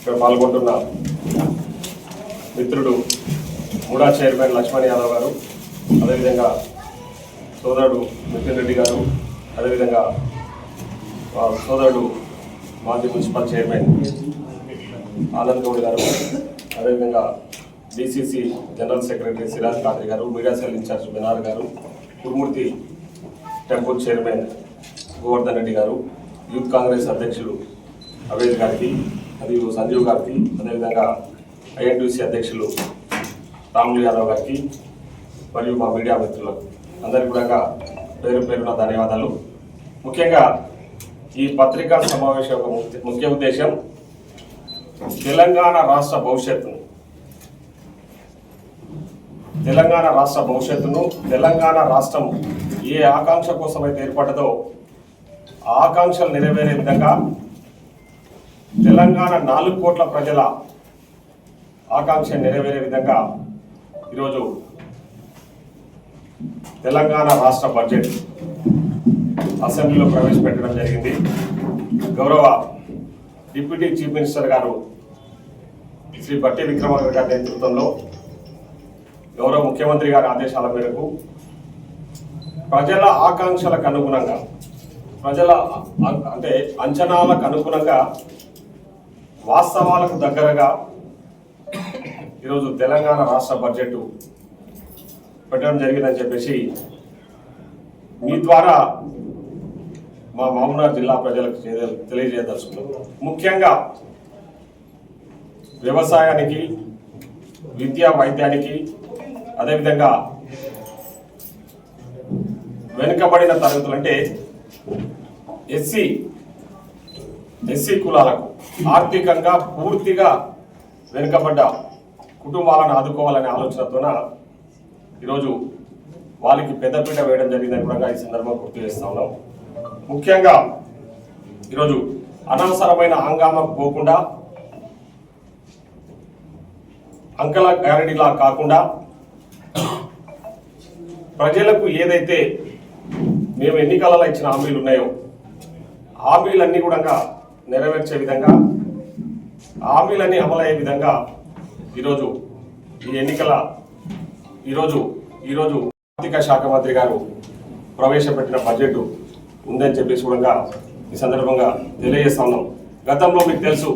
ఇక్కడ పాల్గొంటున్న మిత్రుడు మూడా చైర్మన్ లక్ష్మణ్ యాదవ్ గారు అదేవిధంగా సోదరుడు నితిన్ రెడ్డి గారు అదేవిధంగా సోదరుడు మాజీ మున్సిపల్ చైర్మన్ ఆనంద్ గౌడ్ గారు అదేవిధంగా DCC general secretary Siraj Khadri గారు మీడియా సెల్ ఇన్ఛార్జ్ మినార్ గారు కురుమూర్తి టెంపుల్ చైర్మన్ గోవర్ధన్ రెడ్డి గారు యూత్ కాంగ్రెస్ అధ్యక్షుడు అవేద్ గారికి మరియు సంజీవ్ గారికి అదేవిధంగా ఐఎన్టీసీ అధ్యక్షులు రాములు యాదవ్ గారికి మరియు మా మీడియా మిత్రులకు అందరికీ కూడా పేరు పేరున ధన్యవాదాలు. ముఖ్యంగా ఈ పత్రికా సమావేశం యొక్క ముఖ్య- ఉద్దేశం తెలంగాణ రాష్ట్ర భవిష్యత్తును తెలంగాణ రాష్ట్ర భవిష్యత్తును తెలంగాణ రాష్ట్రం ఏ ఆకాంక్ష కోసం అయితే ఏర్పడ్డదో ఆకాంక్షలు నెరవేరే విధంగా తెలంగాణ నాలుగు కోట్ల ప్రజల ఆకాంక్ష నెరవేరే విధంగా ఈరోజు తెలంగాణ రాష్ట్ర బడ్జెట్ అసెంబ్లీలో ప్రవేశపెట్టడం జరిగింది. గౌరవ డిప్యూటీ చీఫ్ మినిస్టర్ గారు శ్రీ బట్టి విక్రమార్క గారి నేతృత్వంలో గౌరవ ముఖ్యమంత్రి గారి ఆదేశాల మేరకు ప్రజల ఆకాంక్షలకు అనుగుణంగా ప్రజల అంటే అంచనాలకు అనుగుణంగా వాస్తవాలకు దగ్గరగా ఈరోజు తెలంగాణ రాష్ట్ర బడ్జెట్ పెట్టడం జరిగిందని చెప్పేసి మీ ద్వారా మా మామూనార్ జిల్లా ప్రజలకు చేయ- తెలియజేయదలుచుకున్నాం. ముఖ్యంగా వ్యవసాయానికి విద్యా వైద్యానికి అదేవిధంగా వెనుకబడిన తరగతులు అంటే ఎస్సీ ఎస్సీ కులాలకు ఆర్థికంగా పూర్తిగా వెనుకబడ్డ కుటుంబాలను ఆదుకోవాలనే ఆలోచనతోన ఈరోజు వాళ్ళకి పెద్దపీట వేయడం జరిగిందని కూడా ఈ సందర్భంగా గుర్తు చేస్తా ఉన్నాం. ముఖ్యంగా ఈరోజు అనవసరమైన హంగామకు పోకుండా అంకల గ్యారెంటీలా కాకుండా ప్రజలకు ఏదైతే మేము ఎన్నికలలో ఇచ్చిన హామీలు ఉన్నాయో హామీలన్నీ కూడా నెరవేర్చే విధంగా హామీలన్నీ అమలయ్యే విధంగా ఈరోజు ఈ ఎన్నికల ఈరోజు ఈరోజు ఆర్థిక శాఖ మంత్రి గారు ప్రవేశపెట్టిన బడ్జెట్ ఉందని చెప్పేసి కూడా ఈ సందర్భంగా తెలియజేస్తా ఉన్నాం. గతంలో మీకు తెలుసు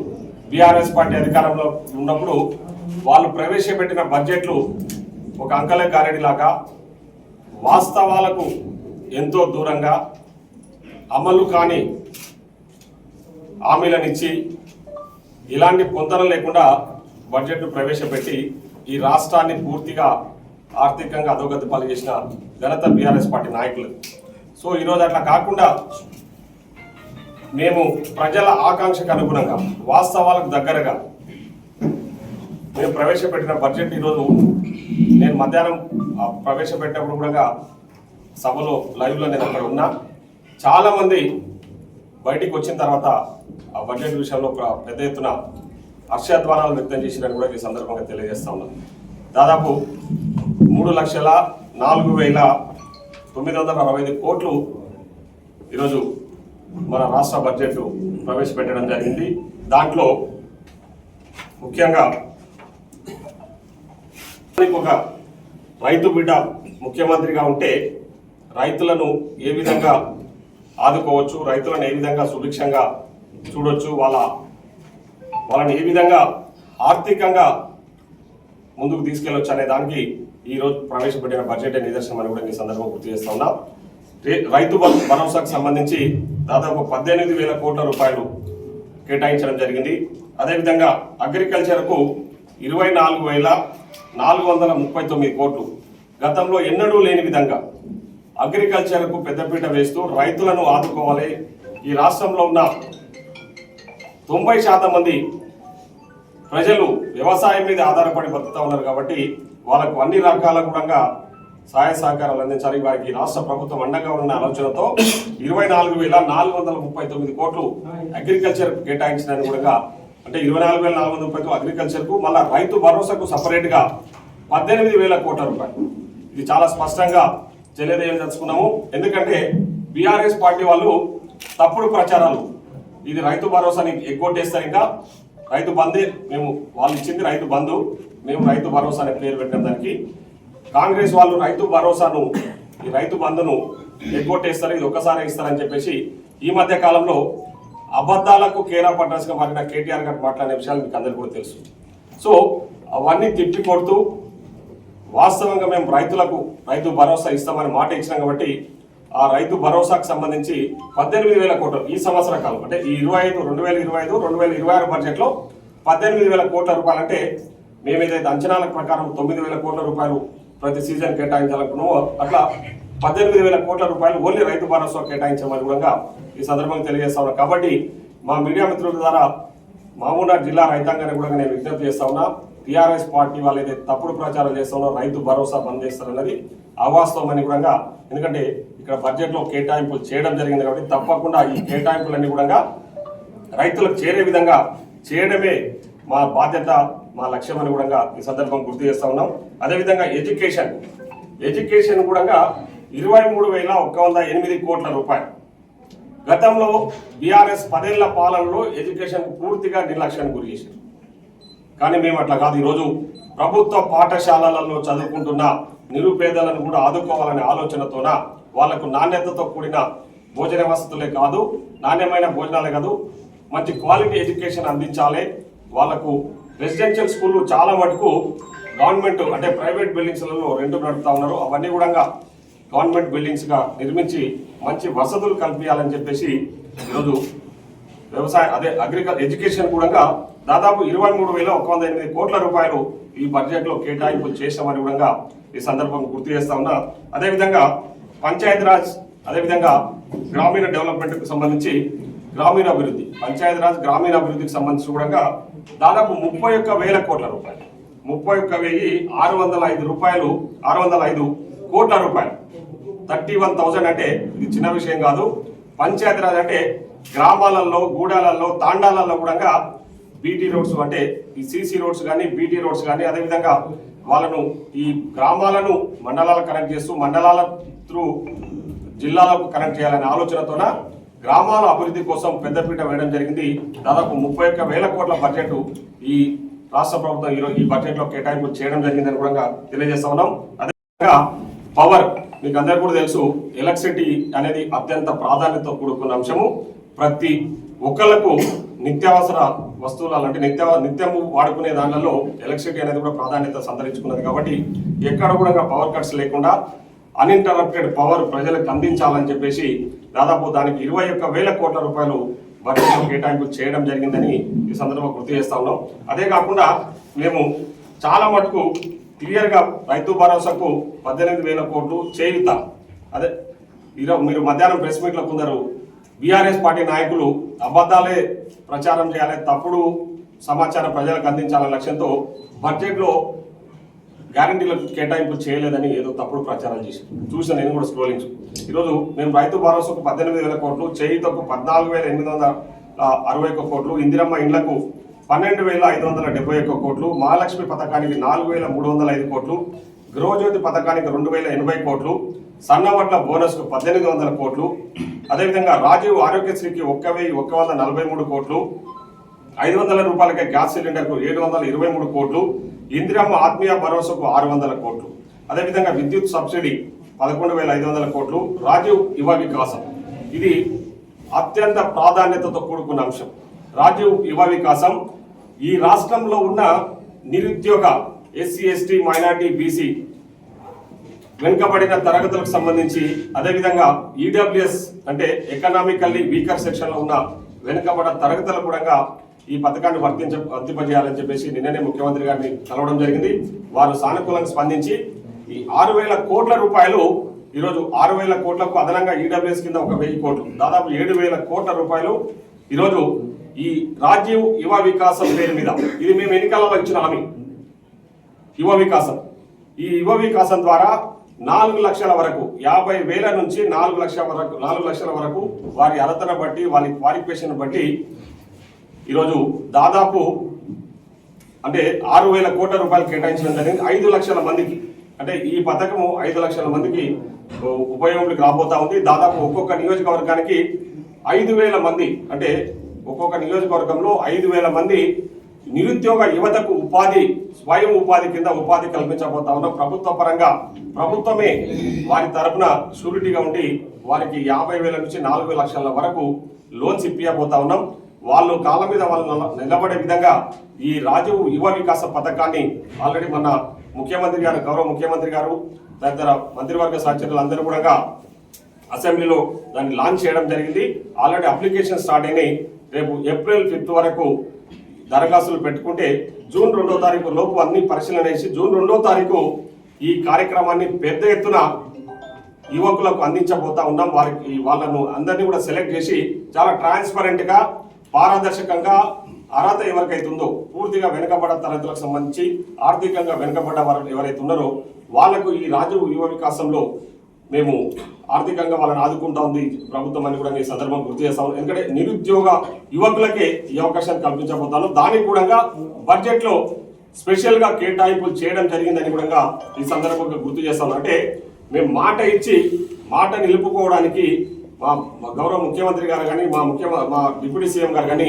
బీఆర్ఎస్ పార్టీ అధికారంలో ఉన్నప్పుడు వాళ్ళు ప్రవేశపెట్టిన బడ్జెట్లు ఒక అంకల గారెడి లాగా వాస్తవాలకు ఎంతో దూరంగా అమలు కాని హామీలనిచ్చి ఇలాంటి పొంతన లేకుండా బడ్జెట్ను ప్రవేశపెట్టి ఈ రాష్ట్రాన్ని పూర్తిగా ఆర్థికంగా అధోగతి పాలు చేసిన ఘనత బీఆర్ఎస్ పార్టీ నాయకులు. సో ఈరోజు అట్లా కాకుండా మేము ప్రజల ఆకాంక్షకు అనుగుణంగా వాస్తవాలకు దగ్గరగా మేము ప్రవేశపెట్టిన బడ్జెట్ ఈరోజు నేను మధ్యాహ్నం ప్రవేశపెట్టినప్పుడు కూడా సభలో లైవ్లో నేను అక్కడ ఉన్నా. చాలామంది బయటికి వచ్చిన తర్వాత ఆ బడ్జెట్ విషయంలో పెద్ద ఎత్తున హర్షధ్వానాలు వ్యక్తం చేసినట్టు కూడా ఈ సందర్భంగా తెలియజేస్తా ఉన్నాను దాదాపు మూడు లక్షల నాలుగు వేల తొమ్మిది వందల అరవై ఐదు కోట్లు ఈరోజు మన రాష్ట్ర బడ్జెట్ ప్రవేశపెట్టడం జరిగింది. దాంట్లో ముఖ్యంగా ఒక రైతు బిడ్డ ముఖ్యమంత్రిగా ఉంటే రైతులను ఏ విధంగా ఆదుకోవచ్చు. రైతులను ఏ విధంగా సుభిక్షంగా చూడొచ్చు? వాళ్ళ వాళ్ళని ఏ విధంగా ఆర్థికంగా ముందుకు తీసుకెళ్ళొచ్చు అనే దానికి ఈరోజు ప్రవేశపెట్టిన బడ్జెట్ నిదర్శనం అని కూడా ఈ సందర్భంగా గుర్తు చేస్తా ఉన్నా. రైతు భరోసాకు సంబంధించి దాదాపు పద్దెనిమిది వేల కోట్ల రూపాయలు కేటాయించడం జరిగింది. అదేవిధంగా అగ్రికల్చర్కు ఇరవై నాలుగు వేల నాలుగు వందల ముప్పై తొమ్మిది కోట్లు. గతంలో ఎన్నడూ లేని విధంగా అగ్రికల్చర్కు పెద్దపీట వేస్తూ రైతులను ఆదుకోవాలి. ఈ రాష్ట్రంలో ఉన్న తొంభై శాతం మంది ప్రజలు వ్యవసాయం మీద ఆధారపడి బతుకుతా ఉన్నారు కాబట్టి వాళ్ళకు అన్ని రకాల కూడా సహాయ సహకారాలు అందించాలి. వారికి రాష్ట్ర ప్రభుత్వం అండగా ఉన్న ఆలోచనతో ఇరవై నాలుగు వేల నాలుగు వందల ముప్పై తొమ్మిది కోట్లు అగ్రికల్చర్ కేటాయించడానికి కూడా అంటే ఇరవై నాలుగు వేల నాలుగు వందల ముప్పై అగ్రికల్చర్కు రైతు భరోసాకు సపరేట్గా పద్దెనిమిది వేల కోట్ల రూపాయలు. ఇది చాలా స్పష్టంగా తెలియజేయదలుచుకున్నాము ఎందుకంటే బీఆర్ఎస్ పార్టీ వాళ్ళు తప్పుడు ప్రచారాలు. ఇది రైతు భరోసాని ఎగ్గొట్టేస్తారు ఇంకా. రైతు బంధే మేము వాళ్ళు ఇచ్చింది రైతు బంధు. మేము రైతు భరోసా అనే పేరు పెట్టిన దానికి. కాంగ్రెస్ వాళ్ళు రైతు భరోసాను ఈ రైతు బంధును ఎగ్గొట్టేస్తారు ఇది ఒక్కసారి ఇస్తారని చెప్పేసి ఈ మధ్య కాలంలో అబద్ధాలకు కేరా పట్టాల్సిన మారిన కేటీఆర్ గారు మాట్లాడిన విషయాలు మీకు అందరికీ కూడా తెలుసు. సో అవన్నీ తిప్పి కొడుతూ వాస్తవంగా మేము రైతులకు రైతు భరోసా ఇస్తామని మాట ఇచ్చినాం కాబట్టి ఆ రైతు భరోసాకు సంబంధించి పద్దెనిమిది వేల కోట్లు ఈ సంవత్సర కాలం అంటే ఈ ఇరవై ఐదు రెండు వేల ఇరవై ఐదు రెండు వేల ఇరవై ఆరు బడ్జెట్లో పద్దెనిమిది వేల కోట్ల రూపాయలు అంటే మేము ఏదైతే అంచనాల ప్రకారం తొమ్మిది వేల కోట్ల రూపాయలు ప్రతి సీజన్ కేటాయించాలనుకున్నామో అట్లా పద్దెనిమిది వేల కోట్ల రూపాయలు ఓన్లీ రైతు భరోసా కేటాయించమని కూడా ఈ సందర్భంగా తెలియజేస్తా ఉన్నాం. కాబట్టి మా మీడియా మిత్రుల ద్వారా మహబూబ్నగర్ జిల్లా రైతాంగాన్ని కూడా నేను విజ్ఞప్తి చేస్తా ఉన్నా. టీఆర్ఎస్ పార్టీ వాళ్ళు ఏదైతే తప్పుడు ప్రచారం చేస్తారో రైతు భరోసా బంద్ చేస్తారన్నది అవాస్తవం అని కూడా ఎందుకంటే ఇక్కడ బడ్జెట్లో కేటాయింపులు చేయడం జరిగింది కాబట్టి తప్పకుండా ఈ కేటాయింపులన్నీ కూడా రైతులకు చేరే విధంగా చేయడమే మా బాధ్యత మా లక్ష్యం అని కూడా ఈ సందర్భం గుర్తు చేస్తూ ఉన్నాం. అదేవిధంగా ఎడ్యుకేషన్ ఎడ్యుకేషన్ కూడా ఇరవై మూడు వేల ఒక్క వంద ఎనిమిది కోట్ల రూపాయలు. గతంలో బీఆర్ఎస్ పదేళ్ళ పాలనలో ఎడ్యుకేషన్ పూర్తిగా నిర్లక్ష్యానికి గురి చేశారు కానీ మేము అట్లా కాదు. ఈరోజు ప్రభుత్వ పాఠశాలలలో చదువుకుంటున్న నిరుపేదలను కూడా ఆదుకోవాలనే ఆలోచనతోన వాళ్ళకు నాణ్యతతో కూడిన భోజన వసతులే కాదు నాణ్యమైన భోజనాలే కాదు మంచి క్వాలిటీ ఎడ్యుకేషన్ అందించాలి. వాళ్ళకు రెసిడెన్షియల్ స్కూళ్ళు చాలా మటుకు గవర్నమెంట్ అంటే ప్రైవేట్ బిల్డింగ్స్లలో రెండు నడుపుతా ఉన్నారు. అవన్నీ కూడా గవర్నమెంట్ బిల్డింగ్స్గా నిర్మించి మంచి వసతులు కల్పించాలని చెప్పేసి ఈరోజు వ్యవసాయ అదే అగ్రికల్ ఎడ్యుకేషన్ కూడా దాదాపు ఇరవై మూడు వేల ఒక వంద ఎనిమిది కోట్ల రూపాయలు ఈ బడ్జెట్లో కేటాయింపు చేశామని కూడా ఈ సందర్భం గుర్తు చేస్తా ఉన్నా. అదేవిధంగా పంచాయతీరాజ్ అదేవిధంగా గ్రామీణ డెవలప్మెంట్కు సంబంధించి గ్రామీణ అభివృద్ధి పంచాయతీరాజ్ గ్రామీణ అభివృద్ధికి సంబంధించి కూడా దాదాపు ముప్పై ఒక్క వేల కోట్ల రూపాయలు. ముప్పై ఒక్క వెయ్యి ఆరు వందల ఐదు రూపాయలు ఆరు వందల ఐదు కోట్ల రూపాయలు. థర్టీ వన్ థౌజండ్ అంటే ఇది చిన్న విషయం కాదు. పంచాయతీరాజ్ అంటే గ్రామాలలో గూడాలలో తాండాలలో కూడా బీటీ రోడ్స్ అంటే ఈ సీసీ రోడ్స్ కానీ బీటీ రోడ్స్ కానీ అదేవిధంగా వాళ్ళను ఈ గ్రామాలను మండలాలకు కనెక్ట్ చేస్తూ మండలాల త్రూ జిల్లాలకు కనెక్ట్ చేయాలనే ఆలోచనతోన గ్రామాల అభివృద్ధి కోసం పెద్దపీట వేయడం జరిగింది. దాదాపు ముప్పై ఒక్క వేల కోట్ల బడ్జెట్ ఈ రాష్ట్ర ప్రభుత్వం ఈరోజు ఈ బడ్జెట్లో కేటాయింపు చేయడం జరిగిందని కూడా తెలియజేస్తా ఉన్నాం. అదేవిధంగా పవర్ మీకు అందరికీ కూడా తెలుసు ఎలక్ట్రిసిటీ అనేది అత్యంత ప్రాధాన్యత కూడుకున్న అంశము. ప్రతి ఒకళ్ళకు నిత్యావసర వస్తువులు అంటే నిత్య నిత్యము వాడుకునే దానిలో ఎలక్ట్రిసిటీ అనేది కూడా ప్రాధాన్యత సంతరించుకున్నది కాబట్టి ఎక్కడ కూడా పవర్ కట్స్ లేకుండా అన్ఇంటరప్టెడ్ పవర్ ప్రజలకు అందించాలని చెప్పేసి దాదాపు దానికి ఇరవై ఒక్క వేల కోట్ల రూపాయలు బడ్జెట్ కేటాయింపు చేయడం జరిగిందని ఈ సందర్భంగా గుర్తు చేస్తా ఉన్నాం. అదే కాకుండా మేము చాలా మటుకు క్లియర్గా రైతు భరోసాకు పద్దెనిమిది వేల కోట్లు చేయుత. అదే మీరు మధ్యాహ్నం ప్రెస్ మీట్లో కొందరు బీఆర్ఎస్ పార్టీ నాయకులు అబద్ధాలే ప్రచారం చేయాలి. తప్పుడు సమాచారం ప్రజలకు అందించాలనే లక్ష్యంతో బడ్జెట్లో గ్యారంటీలకు కేటాయింపు చేయలేదని ఏదో తప్పుడు ప్రచారం చేసి చూసాను నేను కూడా స్క్రోలింగ్ ఈరోజు మేము రైతు భరోసాకు పద్దెనిమిది వేల కోట్లు చేయుతకు పద్నాలుగు వేల ఎనిమిది వందల అరవై ఒక్క కోట్లు ఇందిరమ్మ ఇండ్లకు పన్నెండు వేల ఐదు వందల డెబ్బై ఒక్క కోట్లు మహాలక్ష్మి పథకానికి నాలుగు వేల మూడు వందల ఐదు కోట్లు గృహజ్యోతి పథకానికి రెండు వేల ఎనభై కోట్లు సన్నవడ్ల బోనస్కు పద్దెనిమిది వందల కోట్లు. అదేవిధంగా రాజీవ్ ఆరోగ్యశ్రీకి ఒక్క వెయ్యి ఒక్క వంద నలభై మూడు కోట్లు. ఐదు వందల రూపాయలకే గ్యాస్ సిలిండర్కు ఏడు వందల ఇరవై మూడు కోట్లు. ఇందిరమ్మ ఆత్మీయ భరోసాకు ఆరు వందల కోట్లు. అదేవిధంగా విద్యుత్ సబ్సిడీ పదకొండు వేల ఐదు వందల కోట్లు. రాజీవ్ యువ వికాసం. ఇది అత్యంత ప్రాధాన్యతతో కూడుకున్న అంశం. రాజీవ్ యువ వికాసం. ఈ రాష్ట్రంలో ఉన్న నిరుద్యోగ ఎస్సీ ఎస్టీ మైనార్టీ బీసీ వెనుకబడిన తరగతులకు సంబంధించి అదేవిధంగా ఈడబ్ల్యూఎస్ అంటే ఎకనామికల్లీ వీకర్ సెక్షన్లో ఉన్న వెనుకబడ తరగతులకు కూడా ఈ పథకాన్ని వర్తించ వర్తింపజేయాలని చెప్పేసి నిన్ననే ముఖ్యమంత్రి గారిని కలవడం జరిగింది. వారు సానుకూలంగా స్పందించి ఈ ఆరు వేల కోట్ల రూపాయలు ఈరోజు ఆరు వేల కోట్లకు అదనంగా ఈడబ్ల్యూఎస్ కింద ఒక వెయ్యి కోట్లు దాదాపు ఏడు వేల కోట్ల రూపాయలు ఈరోజు ఈ రాజీవ్ యువ వికాసం పేరు మీద ఇది మేము ఎన్నికలలో ఇచ్చిన హామీ. యువ వికాసం. ఈ యువ వికాసం ద్వారా నాలుగు లక్షల వరకు యాభై వేల నుంచి నాలుగు లక్షల వరకు నాలుగు లక్షల వరకు వారి అర్హతను బట్టి వారి క్వాలిఫికేషన్ బట్టి ఈరోజు దాదాపు అంటే ఆరు వేల కోట్ల రూపాయలు కేటాయించడం జరిగింది. ఐదు లక్షల మందికి అంటే ఈ పథకము ఐదు లక్షల మందికి ఉపయోగంలోకి రాబోతా ఉంది. దాదాపు ఒక్కొక్క నియోజకవర్గానికి ఐదు వేల మంది అంటే ఒక్కొక్క నియోజకవర్గంలో ఐదు వేల మంది నిరుద్యోగ యువతకు ఉపాధి స్వయం ఉపాధి కింద ఉపాధి కల్పించబోతా ఉన్నాం. ప్రభుత్వ పరంగా ప్రభుత్వమే వారి తరపున షూరిటీగా ఉండి వారికి యాభై వేల నుంచి నాలుగు లక్షల వరకు లోన్స్ ఇప్పియబోతా ఉన్నాం. వాళ్ళు కాళ్ళ మీద వాళ్ళు నిలబడే విధంగా ఈ రాజీవ్ యువ వికాస పథకాన్ని ఆల్రెడీ మన ముఖ్యమంత్రి గారు గౌరవ ముఖ్యమంత్రి గారు తదితర మంత్రివర్గ సహచరులు అందరూ కూడా అసెంబ్లీలో దాన్ని లాంచ్ చేయడం జరిగింది. ఆల్రెడీ అప్లికేషన్ స్టార్ట్ అయినాయి. రేపు ఏప్రిల్ ఫిఫ్త్ వరకు దరఖాస్తులు పెట్టుకుంటే జూన్ రెండో తారీఖు లోపు అన్ని పరిశీలన చేసి జూన్ రెండో తారీఖు ఈ కార్యక్రమాన్ని పెద్ద ఎత్తున యువకులకు అందించబోతా ఉన్నాం. వారికి వాళ్ళను అందరినీ కూడా సెలెక్ట్ చేసి చాలా ట్రాన్స్పరెంట్గా పారదర్శకంగా అర్హత ఎవరికైతే ఉందో పూర్తిగా వెనుకబడ్డ తరగతులకు సంబంధించి ఆర్థికంగా వెనుకబడ్డ వారు ఎవరైతే ఉన్నారో వాళ్ళకు ఈ రాజు యువ వికాసంలో మేము ఆర్థికంగా వాళ్ళని ఆదుకుంటా ఉంది ప్రభుత్వం అని కూడా ఈ సందర్భం గుర్తు చేస్తాం ఎందుకంటే నిరుద్యోగ యువకులకే ఈ అవకాశాన్ని కల్పించబోతాను దానికి కూడా బడ్జెట్లో స్పెషల్గా కేటాయింపులు చేయడం జరిగిందని కూడా ఈ సందర్భంగా గుర్తు చేస్తాం అంటే మేము మాట ఇచ్చి మాట నిలుపుకోవడానికి మా గౌరవ ముఖ్యమంత్రి గారు కానీ మా ముఖ్య మా డిప్యూటీ సీఎం గారు కానీ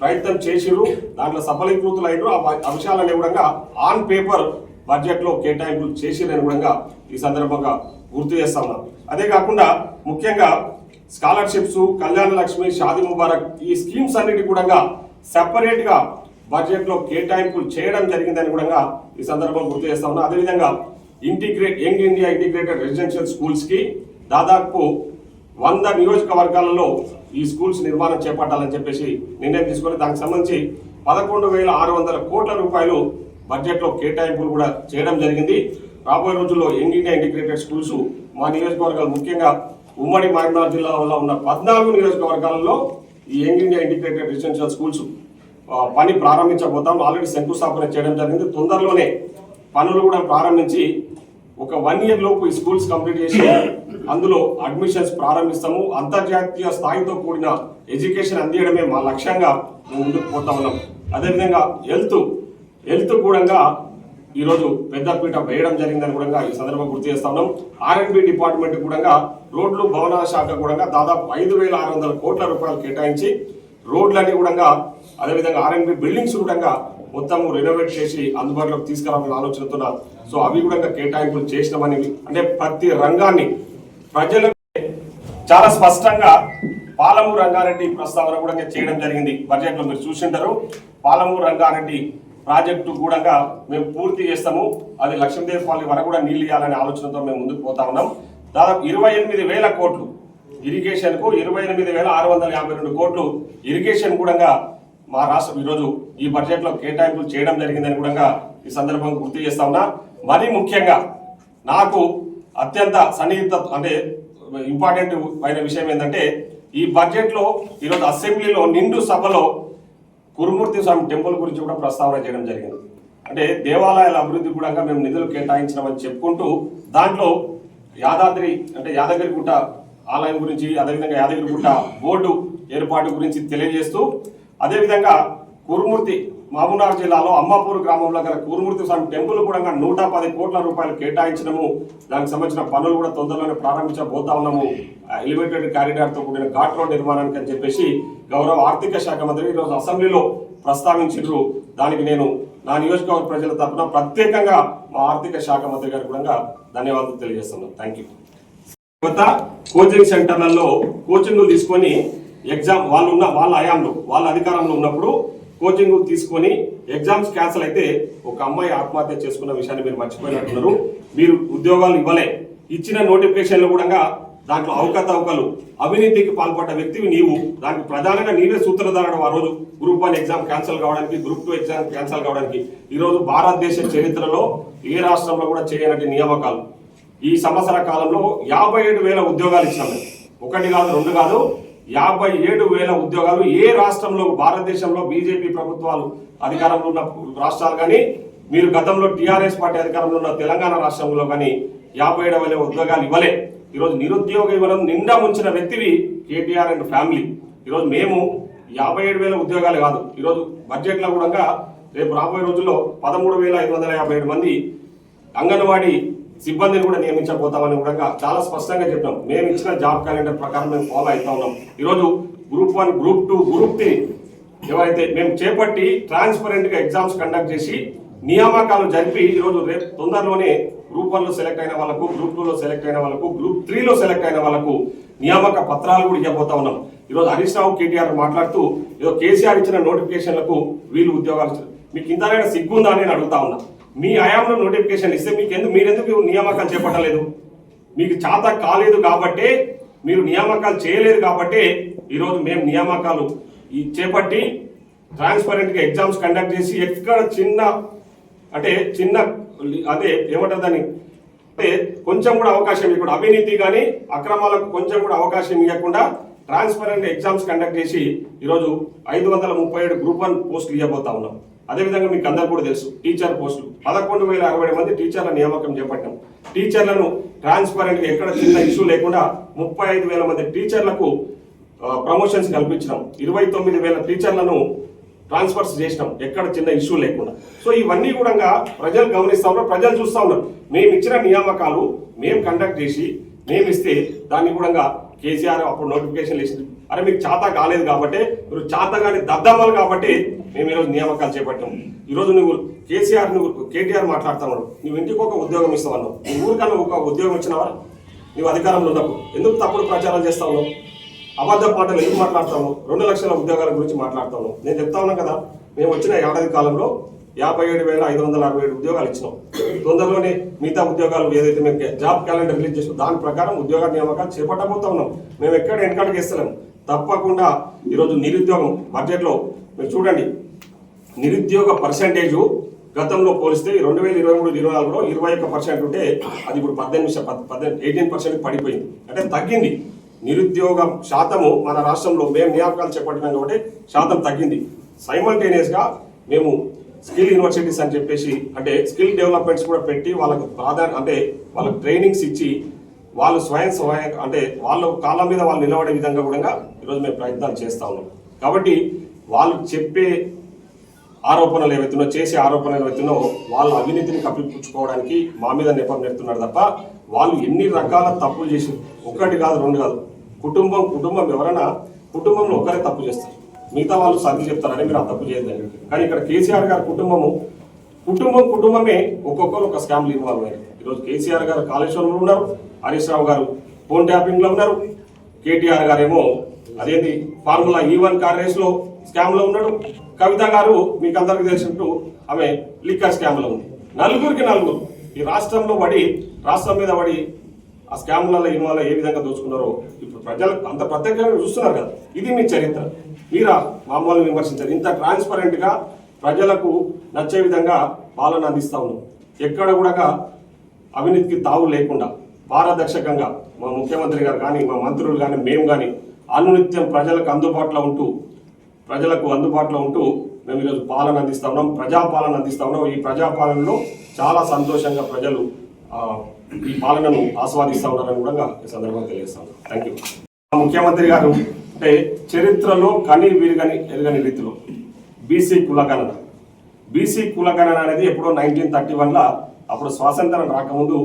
ప్రయత్నం చేసిరు దాంట్లో సఫలీకృతులు అయినరు ఆ వ- కూడా ఆన్ పేపర్ బడ్జెట్లో కేటాయింపులు చేసిరని కూడా ఈ సందర్భంగా గుర్తు చేస్తా అదే కాకుండా ముఖ్యంగా స్కాలర్షిప్స్ కళ్యాణ లక్ష్మి షాది ముబారక్ ఈ స్కీమ్స్ అన్నిటి కూడా సెపరేట్గా గా బడ్జెట్లో కేటాయింపులు చేయడం జరిగిందని కూడా ఈ సందర్భం గుర్తు చేస్తా ఉన్నా. అదేవిధంగా integrate young India integrated residential స్కూల్స్కి దాదాపు వంద నియోజకవర్గాలలో ఈ స్కూల్స్ నిర్మాణం చేపట్టాలని చెప్పేసి నిర్ణయం తీసుకొని దానికి సంబంధించి పదకొండు వేల ఆరు వందల కోట్ల రూపాయలు బడ్జెట్లో కేటాయింపులు కూడా చేయడం జరిగింది. రాబోయే రోజుల్లో యంగ్ ఇండియా ఇంటిగ్రేటెడ్ స్కూల్స్ మా నియోజకవర్గాలు ముఖ్యంగా ఉమ్మడి మహబూబ్నగర్ జిల్లాలో ఉన్న పద్నాలుగు నియోజకవర్గాలలో ఈ young India integrated residential schools పని ప్రారంభించబోతాం. ఆల్రెడీ శంకుస్థాపన చేయడం జరిగింది. తొందరలోనే పనులు కూడా ప్రారంభించి ఒక వన్ ఇయర్ లోపు ఈ స్కూల్స్ కంప్లీట్ చేసి అందులో అడ్మిషన్స్ ప్రారంభిస్తాము. అంతర్జాతీయ స్థాయితో కూడిన ఎడ్యుకేషన్ అందియడమే మా లక్ష్యంగా మేము ముందుకు పోతా ఉన్నాం. అదేవిధంగా హెల్త్ హెల్త్ కూడా ఈరోజు పెద్దపీట వేయడం జరిగిందని కూడా ఈ సందర్భంగా గుర్తు చేస్తా ఉన్నాం. ఆర్ఎండ్బి డిపార్ట్మెంట్ కూడా రోడ్లు భవనాల శాఖ కూడా దాదాపు ఐదు వేల ఆరు వందల కోట్ల రూపాయలు కేటాయించి రోడ్లన్నీ కూడా అదేవిధంగా ఆర్ఎండ్బి బిల్డింగ్స్ కూడా మొత్తం రెనోవేట్ చేసి అందుబాటులోకి తీసుకురావాలని ఆలోచనతో సో అవి కూడా కేటాయింపులు చేసినామని అంటే ప్రతి రంగాన్ని ప్రజలకు చాలా స్పష్టంగా పాలమూరు రంగారెడ్డి ప్రస్తావన కూడా చేయడం జరిగింది. బడ్జెట్లో మీరు చూసింటారు. పాలమూరు రంగారెడ్డి ప్రాజెక్టు కూడా మేము పూర్తి చేస్తాము. అది లక్ష్మీదేవపల్లి వరకు కూడా నీళ్ళు ఇవ్వాలనే ఆలోచనతో మేము ముందుకు పోతా ఉన్నాం. దాదాపు ఇరవై ఎనిమిది వేల కోట్లు ఇరిగేషన్కు ఇరవై ఎనిమిది వేల ఆరు వందల యాభై రెండు కోట్లు ఇరిగేషన్ కూడా మా రాష్ట్రం ఈరోజు ఈ బడ్జెట్లో కేటాయింపులు చేయడం జరిగిందని కూడా ఈ సందర్భంగా గుర్తు చేస్తా ఉన్నా. మరీ ముఖ్యంగా నాకు అత్యంత సన్నిహిత అంటే ఇంపార్టెంట్ అయిన విషయం ఏంటంటే ఈ బడ్జెట్లో ఈరోజు అసెంబ్లీలో నిండు సభలో కురుమూర్తి స్వామి టెంపుల్ గురించి కూడా ప్రస్తావన చేయడం జరిగింది. అంటే దేవాలయాల అభివృద్ధి కూడా మేము నిధులు కేటాయించినామని చెప్పుకుంటూ దాంట్లో యాదాద్రి అంటే యాదగిరిగుట్ట ఆలయం గురించి అదేవిధంగా యాదగిరిగుట్ట బోర్డు ఏర్పాటు గురించి తెలియజేస్తూ అదేవిధంగా కురుమూర్తి మహబూబ్నగర్ జిల్లాలో అమ్మాపూర్ గ్రామంలో గల కూరుమూర్తి స్వామి టెంపుల్ కూడా నూట పది కోట్ల రూపాయలు కేటాయించినము. దానికి సంబంధించిన పనులు కూడా తొందరలోనే ప్రారంభించబోతా ఉన్నాము. ఎలివేటెడ్ కారిడార్తో కూడిన ఘాట్ రోడ్ నిర్మాణానికి అని చెప్పేసి గౌరవ ఆర్థిక శాఖ మంత్రి ఈరోజు అసెంబ్లీలో ప్రస్తావించారు దానికి నేను నా నియోజకవర్గ ప్రజల తరఫున ప్రత్యేకంగా మా ఆర్థిక శాఖ మంత్రి గారు కూడా ధన్యవాదాలు తెలియజేస్తున్నాను. థ్యాంక్ యూ కొత్త కోచింగ్ సెంటర్లలో కోచింగ్లు తీసుకొని ఎగ్జామ్ వాళ్ళు ఉన్న వాళ్ళ హయాంలో వాళ్ళ అధికారంలో ఉన్నప్పుడు కోచింగ్ తీసుకొని ఎగ్జామ్స్ క్యాన్సిల్ అయితే ఒక అమ్మాయి ఆత్మహత్య చేసుకున్న విషయాన్ని మీరు మర్చిపోయినట్టున్నారు. మీరు ఉద్యోగాలు ఇవ్వలే. ఇచ్చిన నోటిఫికేషన్లు కూడా దాంట్లో అవకతవకలు. అవినీతికి పాల్పడ్డ వ్యక్తివి నీవు. దానికి ప్రధానంగా నీవే సూత్రధారుడు ఆ రోజు. గ్రూప్ వన్ ఎగ్జామ్ క్యాన్సిల్ కావడానికి గ్రూప్ టూ ఎగ్జామ్ క్యాన్సిల్ కావడానికి. ఈరోజు భారతదేశ చరిత్రలో ఏ రాష్ట్రంలో కూడా చేయనటువంటి నియామకాలు. ఈ సంవత్సర కాలంలో యాభై ఏడు వేల ఉద్యోగాలు ఇచ్చాం ఒకటి కాదు రెండు కాదు యాభై ఏడు వేల ఉద్యోగాలు ఏ రాష్ట్రంలో భారతదేశంలో బీజేపీ ప్రభుత్వాలు అధికారంలో ఉన్న రాష్ట్రాలు కానీ మీరు గతంలో టీఆర్ఎస్ పార్టీ అధికారంలో ఉన్న తెలంగాణ రాష్ట్రంలో కానీ యాభై ఏడు వేల ఉద్యోగాలు ఇవ్వలే. ఈరోజు నిరుద్యోగ ఇవ్వడం నిండా ముంచిన వ్యక్తివి కేటీఆర్ అండ్ ఫ్యామిలీ. ఈరోజు మేము యాభై ఏడు వేల ఉద్యోగాలు కాదు ఈరోజు బడ్జెట్లో కూడా రేపు రాబోయే రోజుల్లో పదమూడు వేల ఐదు వందల యాభై ఏడు మంది అంగన్వాడీ సిబ్బందిని కూడా నియమించబోతామని కూడా చాలా స్పష్టంగా చెప్పాం. మేము ఇచ్చిన జాబ్ క్యాలెండర్ ప్రకారం మేము ఫాలో అవుతా ఉన్నాం. ఈరోజు group one group two group three ఎవరైతే మేము చేపట్టి ట్రాన్స్పరెంట్గా ఎగ్జామ్స్ కండక్ట్ చేసి నియామకాలు జరిపి ఈరోజు రేపు తొందరలోనే గ్రూప్ వన్లో సెలెక్ట్ అయిన వాళ్ళకు గ్రూప్ టూ లో సెలెక్ట్ అయిన వాళ్ళకు గ్రూప్ త్రీలో సెలెక్ట్ అయిన వాళ్ళకు నియామక పత్రాలు కూడా ఇవ్వబోతా ఉన్నాం. ఈరోజు హరీష్ రావు కేటీఆర్ మాట్లాడుతూ ఏదో కేసీఆర్ ఇచ్చిన నోటిఫికేషన్లకు వీళ్ళు ఉద్యోగాలు మీకు ఇంతనైనా సిగ్గుందా అని నేను అడుగుతా ఉన్నా. మీ హయాంలో నోటిఫికేషన్ ఇస్తే మీకు ఎందుకు మీరెందుకు నియామకాలు చేపట్టలేదు? మీకు చేత కాలేదు కాబట్టే మీరు నియామకాలు చేయలేదు కాబట్టే ఈరోజు మేము నియామకాలు చేపట్టి ట్రాన్స్పరెంట్గా ఎగ్జామ్స్ కండక్ట్ చేసి ఎక్కడ చిన్న అంటే చిన్న అదే ఏమంటారు దాన్ని? అంటే కొంచెం కూడా అవకాశం ఇవ్వకుండా అవినీతి కానీ అక్రమాలకు కొంచెం కూడా అవకాశం ఇవ్వకుండా ట్రాన్స్పరెంట్ ఎగ్జామ్స్ కండక్ట్ చేసి ఈరోజు ఐదు వందల ముప్పై ఏడు గ్రూప్ వన్ పోస్టులు ఇవ్వబోతా ఉన్నాం. అదేవిధంగా మీకు అందరు కూడా తెలుసు టీచర్ పోస్టులు. పదకొండు వేల అరవై మంది టీచర్ల నియామకం చేపట్టాం. టీచర్లను ట్రాన్స్పరెంట్గా ఎక్కడ చిన్న ఇష్యూ లేకుండా ముప్పై ఐదు వేల మంది టీచర్లకు ప్రమోషన్స్ కల్పించినాం. ఇరవై తొమ్మిది వేల టీచర్లను ట్రాన్స్ఫర్స్ చేసినాం. ఎక్కడ చిన్న ఇష్యూ లేకుండా. సో ఇవన్నీ కూడా ప్రజలు గమనిస్తూ ఉన్నారు ప్రజలు చూస్తా ఉన్నారు. మేము ఇచ్చిన నియామకాలు మేము కండక్ట్ చేసి మేము ఇస్తే దాన్ని కూడా కేసీఆర్ అప్పుడు నోటిఫికేషన్ ఇచ్చింది. అరే మీకు చాత కాలేదు కాబట్టి మీరు చాత కాని దద్దమ్మలు కాబట్టి మేము ఈరోజు నియామకాలు చేపట్టాం. ఈరోజు నువ్వు కేసీఆర్ నువ్వు కేటీఆర్ మాట్లాడుతున్నావు. నువ్వు ఇంటికి ఒక ఉద్యోగం ఇస్తావు నీ ఊరికన్నా ఒక ఉద్యోగం ఇచ్చినవా? నువ్వు అధికారంలో ఉన్నప్పుడు ఎందుకు తప్పుడు ప్రచారం చేస్తావు అబద్ధ మాటలు ఎందుకు మాట్లాడతాము రెండు లక్షల ఉద్యోగాల గురించి మాట్లాడతాము నేను చెప్తా ఉన్నాను కదా మేము వచ్చిన ఏడాది కాలంలో యాభై ఏడు వేల ఐదు వందల అరవై ఏడు ఉద్యోగాలు ఇచ్చినాం. తొందరలోనే మిగతా ఉద్యోగాలు ఏదైతే మేము జాబ్ క్యాలెండర్ రిలీజ్ చేసాం దాని ప్రకారం ఉద్యోగ నియామకాలు చేపట్టబోతా ఉన్నాం. మేము ఎక్కడ వెనకాడికి ఇస్తలేము తప్పకుండా ఈరోజు నిరుద్యోగం బడ్జెట్లో మీరు చూడండి. నిరుద్యోగ పర్సంటేజు గతంలో పోలిస్తే రెండు వేల ఇరవై మూడు ఇరవై నాలుగులో ఇరవై ఒక్క పర్సెంట్ ఉంటే అది ఇప్పుడు పద్దెనిమిది పద్దెనిమిది ఎయిటీన్ పర్సెంట్ పడిపోయింది. అంటే తగ్గింది. నిరుద్యోగ శాతము మన రాష్ట్రంలో మేము నియామకాలు చేపట్టినాం కాబట్టి శాతం తగ్గింది. సైమల్టేనియస్గా మేము స్కిల్ యూనివర్సిటీస్ అని చెప్పేసి అంటే స్కిల్ డెవలప్మెంట్స్ కూడా పెట్టి వాళ్ళకు ప్రాధాన్య అంటే వాళ్ళకి ట్రైనింగ్స్ ఇచ్చి వాళ్ళు స్వయం స్వయం అంటే వాళ్ళ కాళ్ళ మీద వాళ్ళు నిలబడే విధంగా కూడా ఈరోజు మేము ప్రయత్నాలు చేస్తా ఉన్నాం. కాబట్టి వాళ్ళు చెప్పే ఆరోపణలు ఏవైతున్నో చేసే ఆరోపణలు ఏవైతున్నో వాళ్ళ అవినీతిని కప్పిపుచ్చుకోవడానికి మా మీద నెపం నెడుతున్నారు తప్ప వాళ్ళు ఎన్ని రకాల తప్పులు చేసి ఒకటి కాదు రెండు కాదు కుటుంబం కుటుంబం ఎవరైనా కుటుంబంలో ఒకరే తప్పు చేస్తారు. మిగతా వాళ్ళు సర్ది చెప్తారని మీరు ఆ తప్పు చేయద్దని కానీ ఇక్కడ కేసీఆర్ గారి కుటుంబము కుటుంబం కుటుంబమే ఒక్కొక్కరు ఒక స్కామ్లు ఇన్వాల్వ్ అయ్యారు. ఈరోజు కేసీఆర్ గారు కాళేశ్వరంలో ఉన్నారు హరీష్ రావు గారు ఫోన్ ట్యాపింగ్లో ఉన్నారు. కేటీఆర్ గారేమో అదేంటి ఫార్ములా ఈ వన్ కార్ రేస్లో స్కామ్లో ఉన్నాడు. కవిత గారు మీకు అందరికీ తెలిసినట్టు ఆమె లిక్కర్ స్కామ్లో ఉంది. నలుగురికి నలుగురు. ఈ రాష్ట్రంలో పడి రాష్ట్రం మీద పడి ఆ స్కామ్లలో ఇన్వాల్వ్ ఏ విధంగా దోచుకున్నారో ఇప్పుడు ప్రజలు అంత ప్రత్యేకంగా చూస్తున్నారు కదా. ఇది మీ చరిత్ర. మీరా మామూలు విమర్శించారు. ఇంత ట్రాన్స్పరెంట్గా ప్రజలకు నచ్చే విధంగా పాలన అందిస్తా ఉన్నాం. ఎక్కడ కూడా అవినీతికి తావు లేకుండా పారదర్శకంగా మా ముఖ్యమంత్రి గారు కానీ మా మంత్రులు కానీ మేము కానీ అనునిత్యం ప్రజలకు అందుబాటులో ఉంటూ ప్రజలకు అందుబాటులో ఉంటూ మేము ఈరోజు పాలన అందిస్తా ఉన్నాం. ప్రజాపాలన అందిస్తా ఉన్నాం. ఈ ప్రజాపాలనలో చాలా సంతోషంగా ప్రజలు ఈ పాలనను ఆస్వాదిస్తా ఉన్నారని కూడా ఈ సందర్భంగా తెలియజేస్తాను థ్యాంక్ యూ ముఖ్యమంత్రి గారు అంటే చరిత్రలో కని వీరుగని ఎరగని రీతిలో బీసీ కులగణన. బీసీ కులగణన అనేది ఎప్పుడో నైన్టీన్ థర్టీ వన్లో అప్పుడు స్వాతంత్రం రాకముందు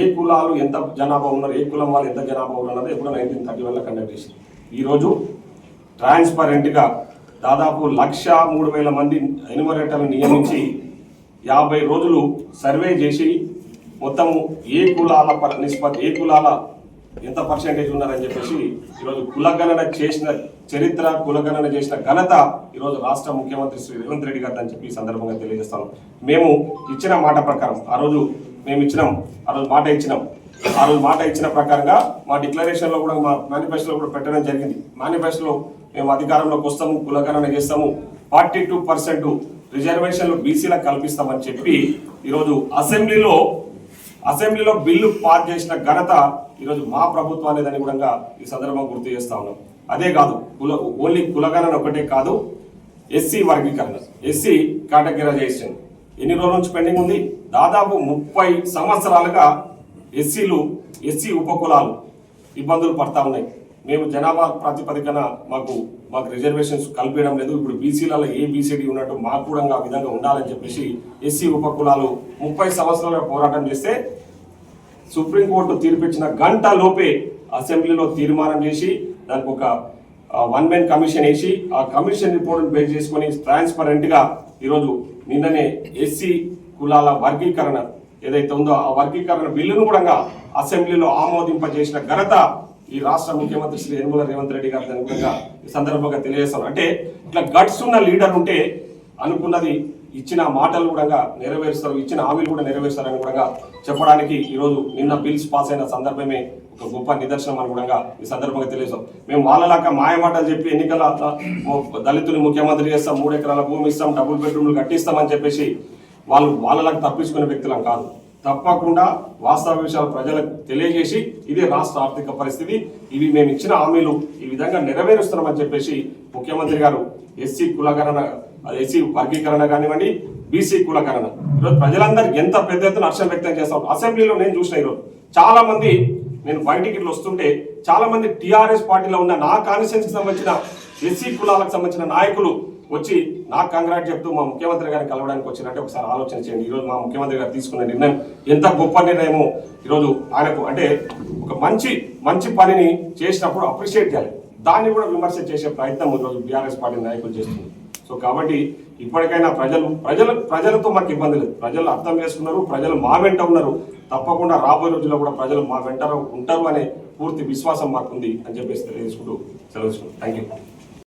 ఏ కులాలు ఎంత జనాభా ఉన్నారు ఏ కులం వాళ్ళు ఎంత జనాభా ఉన్నారు ఎప్పుడో నైన్టీన్ థర్టీ వన్లో కండక్ట్ చేసింది. ఈరోజు ట్రాన్స్పరెంట్గా దాదాపు లక్ష మూడు వేల మంది ఎన్యుమరేటర్లు నియమించి యాభై రోజులు సర్వే చేసి మొత్తము ఏ కులాల పర- నిష్పత్తి ఏ కులాల ఎంత పర్సెంటేజ్ ఉన్నారని చెప్పేసి ఈరోజు కులగణన చేసిన చరిత్ర కులగణన చేసిన ఘనత ఈరోజు రాష్ట్ర ముఖ్యమంత్రి శ్రీ రేవంత్ రెడ్డి గారు అని చెప్పి ఈ సందర్భంగా తెలియజేస్తాను. మేము ఇచ్చిన మాట ప్రకారం ఆ రోజు మేము ఇచ్చినాం ఆ రోజు మాట ఇచ్చినాం. ఆ రోజు మాట ఇచ్చిన ప్రకారంగా మా డిక్లరేషన్లో కూడా మా మేనిఫెస్టోలో కూడా పెట్టడం జరిగింది. మేనిఫెస్టోలో మేము అధికారంలోకి వస్తాము కులగణన చేస్తాము ఫార్టీ టూ పర్సెంట్ రిజర్వేషన్లు బీసీలకు కల్పిస్తామని చెప్పి ఈరోజు అసెంబ్లీలో అసెంబ్లీలో బిల్లు పాస్ చేసిన ఘనత ఈరోజు మా ప్రభుత్వాన్ని దాన్ని కూడా ఈ సందర్భంగా గుర్తు చేస్తా ఉన్నాం. అదే కాదు కుల ఓన్లీ కులగణన ఒకటే కాదు ఎస్సీ వర్గీకరణ ఎస్సీ కేటగిరైజేషన్. ఎన్ని రోజుల నుంచి పెండింగ్ ఉంది? దాదాపు ముప్పై సంవత్సరాలుగా ఎస్సీలు ఎస్సీ ఉపకులాలు ఇబ్బందులు పడతా ఉన్నాయి. మేము జనాభా ప్రాతిపదికన మాకు మాకు రిజర్వేషన్స్ కల్పించడం లేదు. ఇప్పుడు బీసీలలో ఏ బీసీడీ ఉన్నట్టు మాకు కూడా ఆ విధంగా ఉండాలని చెప్పేసి ఎస్సీ ఉపకులాలు ముప్పై సంవత్సరాలుగా పోరాటం చేస్తే సుప్రీంకోర్టు తీర్పిచ్చిన గంట లోపే అసెంబ్లీలో తీర్మానం చేసి దానికి ఒక వన్ మెన్ కమిషన్ వేసి ఆ కమిషన్ రిపోర్ట్ బేస్ చేసుకొని ట్రాన్స్పరెంట్గా ఈరోజు నిన్ననే ఎస్సీ కులాల వర్గీకరణ ఏదైతే ఉందో ఆ వర్గీకరణ బిల్లును కూడా అసెంబ్లీలో ఆమోదింపజేసిన ఘనత ఈ రాష్ట్ర ముఖ్యమంత్రి శ్రీ యనమల రేవంత్ రెడ్డి గారి అనుగుణంగా ఈ సందర్భంగా తెలియజేస్తాను అంటే ఇట్లా గట్స్ ఉన్న లీడర్ ఉంటే అనుకున్నది ఇచ్చిన మాటలు కూడా నెరవేరుస్తారు ఇచ్చిన హామీలు కూడా నెరవేరుస్తారని కూడా చెప్పడానికి ఈరోజు నిన్న బిల్స్ పాస్ అయిన సందర్భమే ఒక గొప్ప నిదర్శనం అని కూడా ఈ సందర్భంగా తెలియజేస్తాం. మేము వాళ్ళలాగా మాయమాటలు చెప్పి ఎన్నికల దళితుని ముఖ్యమంత్రి చేస్తాం మూడు ఎకరాల భూమి ఇస్తాం డబుల్ బెడ్రూమ్లు కట్టిస్తామని చెప్పేసి వాళ్ళు వాళ్ళలాగా తప్పించుకునే వ్యక్తులం కాదు. తప్పకుండా వాస్తవ విషయాలు ప్రజలకు తెలియజేసి ఇది రాష్ట్ర ఆర్థిక పరిస్థితి ఇవి మేము ఇచ్చిన హామీలు ఈ విధంగా నెరవేరుస్తున్నామని చెప్పేసి ముఖ్యమంత్రి గారు ఎస్సీ కులగరణ ఎస్సీ వర్గీకరణ కానివ్వండి బీసీ కులకరణ. ఈరోజు ప్రజలందరూ ఎంత పెద్ద ఎత్తున హర్షం వ్యక్తం చేస్తాం అసెంబ్లీలో నేను చూసిన ఈరోజు చాలా మంది నేను బయటికి ఇట్లా వస్తుంటే చాలా మంది టీఆర్ఎస్ పార్టీలో ఉన్న నా కాన్స్టిట్యూన్సీకి సంబంధించిన ఎస్సీ కులాలకు సంబంధించిన నాయకులు వచ్చి నాకు కంగ్రాట్ చెప్తూ మా ముఖ్యమంత్రి గారిని కలవడానికి వచ్చినట్టే ఒకసారి ఆలోచన చేయండి. ఈరోజు మా ముఖ్యమంత్రి గారు తీసుకున్న నిర్ణయం ఎంత గొప్ప నిర్ణయమో ఈరోజు ఆయనకు అంటే ఒక మంచి మంచి పనిని చేసినప్పుడు అప్రిషియేట్ చేయాలి. దాన్ని కూడా విమర్శ చేసే ప్రయత్నం ఈరోజు బీఆర్ఎస్ పార్టీ నాయకులు చేస్తున్నారు. సో కాబట్టి ఇప్పటికైనా ప్రజలు ప్రజలు ప్రజలతో మనకి ఇబ్బంది లేదు. ప్రజలు అర్థం చేసుకున్నారు ప్రజలు మా వెంట ఉన్నారు. తప్పకుండా రాబోయే రోజుల్లో కూడా ప్రజలు మా వెంట ఉంటారు అనే పూర్తి విశ్వాసం మాకుంది అని చెప్పేసి తెలియజేసుకుంటూ సెలవు థ్యాంక్ యూ